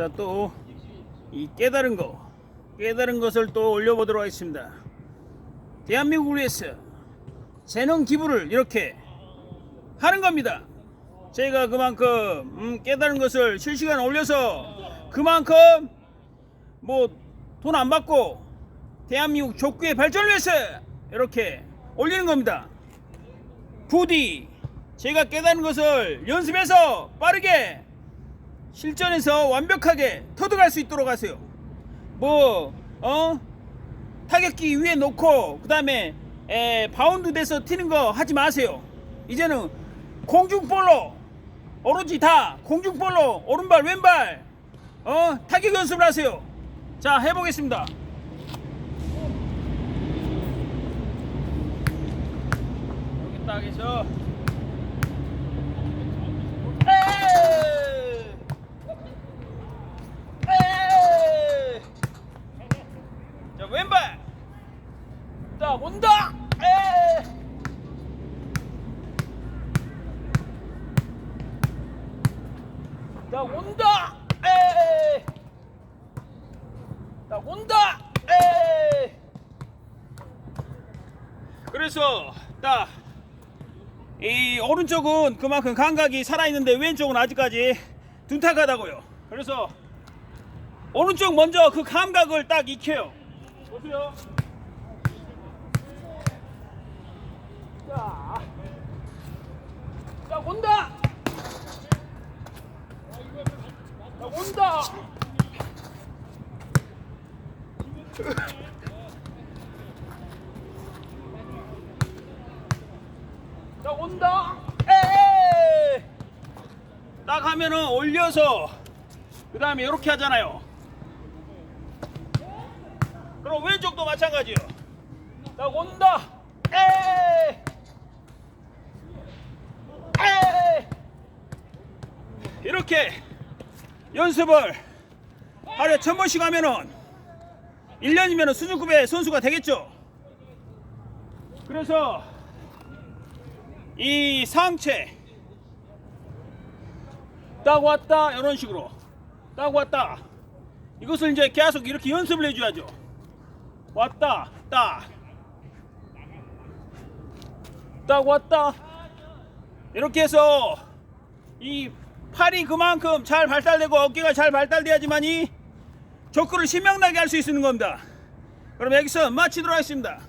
자, 또 이 깨달은 거, 깨달은 것을 또 올려보도록 하겠습니다. 대한민국을 위해서 재능 기부를 이렇게 하는 겁니다. 저희가 그만큼 음, 깨달은 것을 실시간 올려서 그만큼 뭐 돈 안 받고 대한민국 족구의 발전을 위해서 이렇게 올리는 겁니다. 부디 제가 깨달은 것을 연습해서 빠르게 실전에서 완벽하게 터득할 수 있도록 하세요. 뭐, 어? 타격기 위에 놓고, 그 다음에, 에, 바운드 돼서 튀는 거 하지 마세요. 이제는 공중볼로, 오로지 다 공중볼로, 오른발, 왼발, 어? 타격 연습을 하세요. 자, 해보겠습니다. 여기 딱 해서. 에이! 에이! 자 왼발 자 온다 에이! 자 온다 에이! 자 온다 에이! 그래서 딱 이 오른쪽은 그만큼 감각이 살아있는데 왼쪽은 아직까지 둔탁하다고요. 그래서 오른쪽 먼저 그 감각을 딱 익혀요. 보세요. 자, 자 온다. 자 온다. 자 온다. 에이. 딱 하면은 올려서 그 다음에 이렇게 하잖아요. 그럼 왼쪽도 마찬가지요. 자 온다. 에이. 에이. 이렇게 연습을 하루에 천 번씩 하면은 1년이면 수준급의 선수가 되겠죠. 그래서 이 상체 딱 왔다 이런 식으로 딱 왔다 이것을 이제 계속 이렇게 연습을 해줘야죠 왔다 딱딱 왔다. 이렇게 해서 이 팔이 그만큼 잘 발달되고 어깨가 잘 발달돼야지만 이 조크를 신명나게 할 수 있는 겁니다. 그럼 여기서 마치도록 하겠습니다